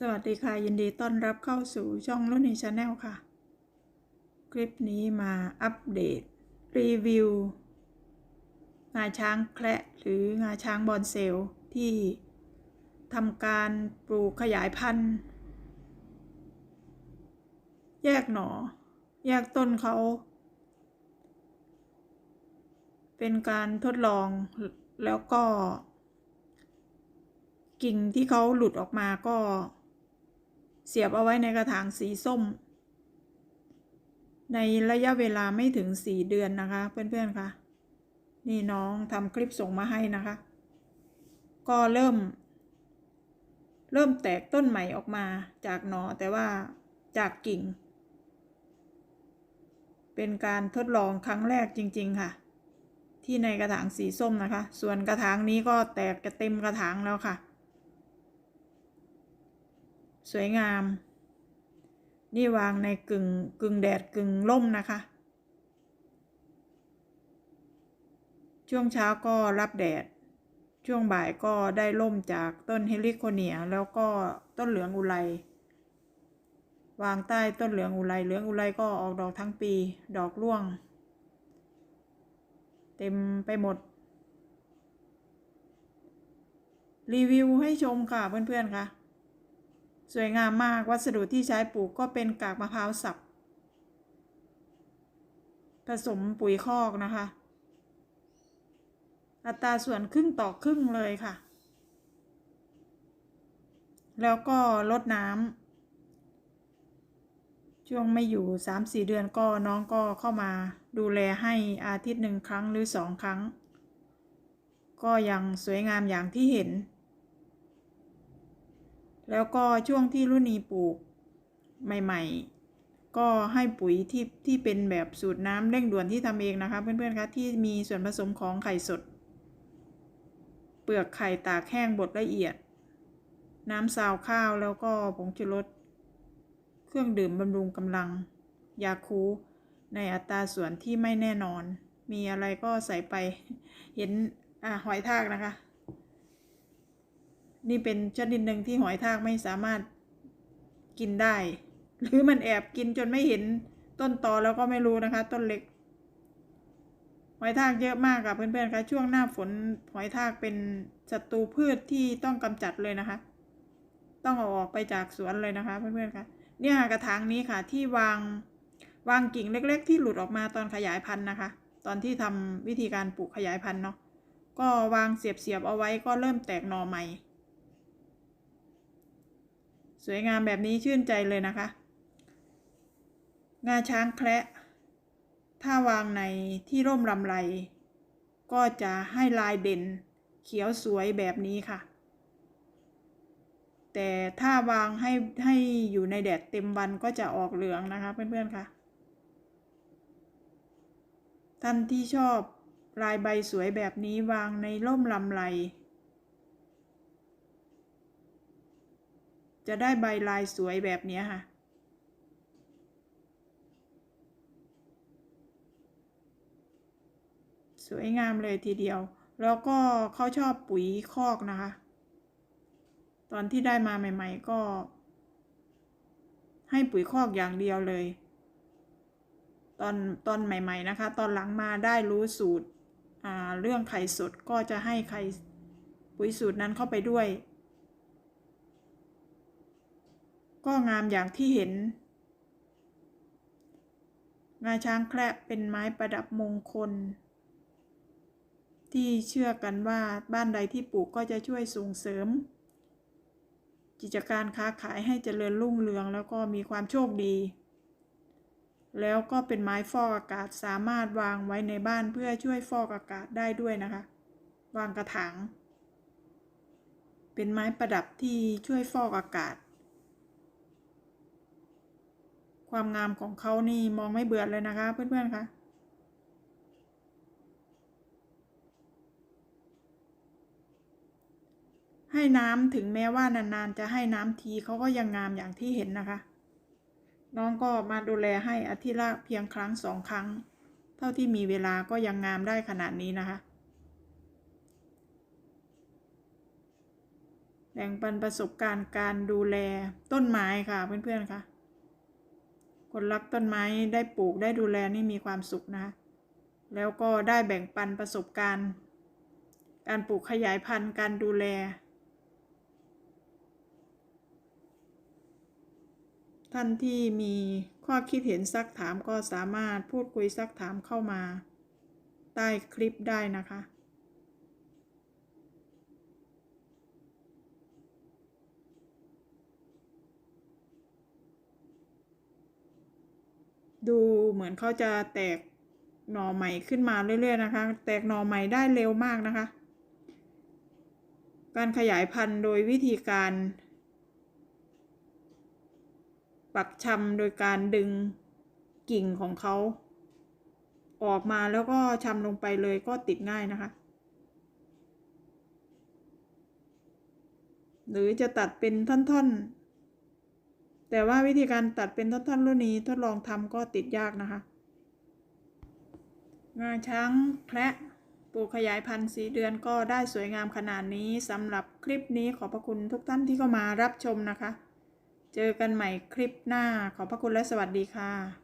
สวัสดีค่ะ ยินดีต้อนรับเข้าสู่ช่องรุ่นนีชาแนลค่ะ คลิปนี้มาอัปเดต รีวิว งาช้างแคระหรืองาช้างบอนเซลที่ทำการปลูกขยายพันธุ์ แยกหน่อแยกต้นเขา เป็นการทดลองแล้วก็กิ่งที่เขาหลุดออกมาก็ เสียบเอาไว้ในกระถางสีส้ม ในระยะเวลาไม่ถึงสี่เดือนนะคะ เพื่อนๆคะนี่น้องทำคลิปส่งมาให้นะคะ ก็เริ่ม เริ่มแตกต้นใหม่ออกมาจากหนอแต่ว่าจากกิ่ง เป็นการทดลองครั้งแรกจริง ๆ ค่ะ ที่ในกระถางสีส้มนะคะ ส่วนกระถางนี้ก็แตกกระเต็มกระถางแล้วค่ะ สวยงาม นี่วางในกึ่งกึ่งแดดกึ่งร่มนะคะ ช่วงเช้าก็รับแดด ช่วงบ่ายก็ได้ร่มจากต้นเฮลิโคเนีย แล้วก็ต้นเหลืองอุไรวางใต้ต้นเหลืองอุไรเหลืองอุไรก็ออกดอกทั้งปี ดอกร่วง เต็มไปหมด รีวิวให้ชมค่ะเพื่อนๆค่ะ สวยงามมากวัสดุที่ใช้ปลูกก็เป็นกากมะพร้าวสับ ผสมปุ๋ยคอกนะคะ อัตราส่วนครึ่งต่อครึ่งเลยค่ะ แล้วก็ลดน้ำช่วงไม่อยู่สามสี่เดือนก็น้องก็เข้ามาดูแลให้อาทิตย์หนึ่งครั้งหรือสองครั้ง ก็ยังสวยงามอย่างที่เห็น แล้วก็ช่วงที่รุ่นีปลูกใหม่ ๆ ก็ให้ปุ๋ยที่ที่เป็นแบบสูตรน้ำเร่งด่วนที่ทำเองนะคะ เพื่อนๆคะที่มีส่วนผสมของไข่สด เปลือกไข่ตากแห้งบดละเอียด น้ำซาวข้าวแล้วก็ผงชูรสเครื่องดื่มบำรุงกำลัง ยาคูในอัตราส่วนที่ไม่แน่นอน มีอะไรก็ใส่ไป เห็นอะหอยทากนะคะ นี่เป็นชนิดหนึ่งที่หอยทากไม่สามารถกินได้ หรือมันแอบกินจนไม่เห็นต้นตอแล้วก็ไม่รู้นะคะ ต้นเล็ก หอยทากเยอะมากค่ะเพื่อนๆคะช่วงหน้าฝนหอยทากเป็นศัตรูพืชที่ต้องกำจัดเลยนะคะ ต้องเอาออกไปจากสวนเลยนะคะเพื่อนๆคะเนี่ยกระถางนี้ค่ะที่วางวางกิ่งเล็ก ๆ ที่หลุดออกมาตอนขยายพันธุ์นะคะ ตอนที่ทำวิธีการปลูกขยายพันธุ์เนาะก็วางเสียบๆเอาไว้ก็เริ่มแตกหน่อใหม่ สวยงามแบบนี้ชื่นใจเลยนะคะ งาช้างแคระถ้าวางในที่ร่มลำไร ก็จะให้ลายเด่นเขียวสวยแบบนี้ค่ะ แต่ถ้าวางให้ให้อยู่ในแดดเต็มวันก็จะออกเหลืองนะคะเพื่อนๆค่ะ ท่านที่ชอบลายใบสวยแบบนี้วางในร่มลำไร จะได้ใบลายสวยแบบนี้ค่ะ สวยงามเลยทีเดียว แล้วก็เขาชอบปุ๋ยคอกนะคะ ตอนที่ได้มาใหม่ ๆ ก็ ให้ปุ๋ยคอกอย่างเดียวเลย ตอนตอนใหม่ ๆ นะคะ ตอนหลังมาได้รู้สูตรเรื่องไข่สดก็จะให้ไข่ปุ๋ยสูตรนั้นเข้าไปด้วย ก็งามอย่างที่เห็น งาช้างแคระเป็นไม้ประดับมงคล ที่เชื่อกันว่าบ้านใดที่ปลูกก็จะช่วยส่งเสริม กิจการค้าขายให้เจริญรุ่งเรืองแล้วก็มีความโชคดีแล้วก็เป็นไม้ฟอกอากาศสามารถวางไว้ในบ้านเพื่อช่วยฟอกอากาศได้ด้วยนะคะ วางกระถาง เป็นไม้ประดับที่ช่วยฟอกอากาศ ความงามของเขานี่มองไม่เบื่อเลยนะคะเพื่อนๆคะให้น้ำถึงแม้ว่านานๆจะให้น้ำทีเขาก็ยังงามอย่างที่เห็นนะคะ น้องก็มาดูแลให้อาทิตย์ละเพียงครั้งสองครั้ง เท่าที่มีเวลาก็ยังงามได้ขนาดนี้นะคะแบ่งปันประสบการณ์การดูแลต้นไม้ค่ะเพื่อนๆค่ะ คนรักต้นไม้ได้ปลูกได้ดูแลนี่มีความสุขนะ แล้วก็ได้แบ่งปันประสบการณ์ การปลูกขยายพันธุ์การดูแล ท่านที่มีข้อคิดเห็นซักถามก็สามารถพูดคุยซักถามเข้ามา ใต้คลิปได้นะคะ ดูเหมือนเขาจะแตกหน่อใหม่ขึ้นมาเรื่อยๆนะคะ แตกหน่อใหม่ได้เร็วมากนะคะ การขยายพันธุ์โดยวิธีการ ปักชำโดยการดึงกิ่งของเขาออกมาแล้วก็ชำลงไปเลยก็ติดง่ายนะคะ หรือจะตัดเป็นท่อนๆ แต่ว่าวิธีการตัดเป็นท่อนๆรุ่นนี้ทดลองทำก็ติดยากนะคะ งาช้างแคระปลูกขยายพันธุ์สีเดือนก็ได้สวยงามขนาดนี้สำหรับคลิปนี้ขอบพระคุณทุกท่านที่เข้ามารับชมนะคะ เจอกันใหม่คลิปหน้าขอบพระคุณและสวัสดีค่ะ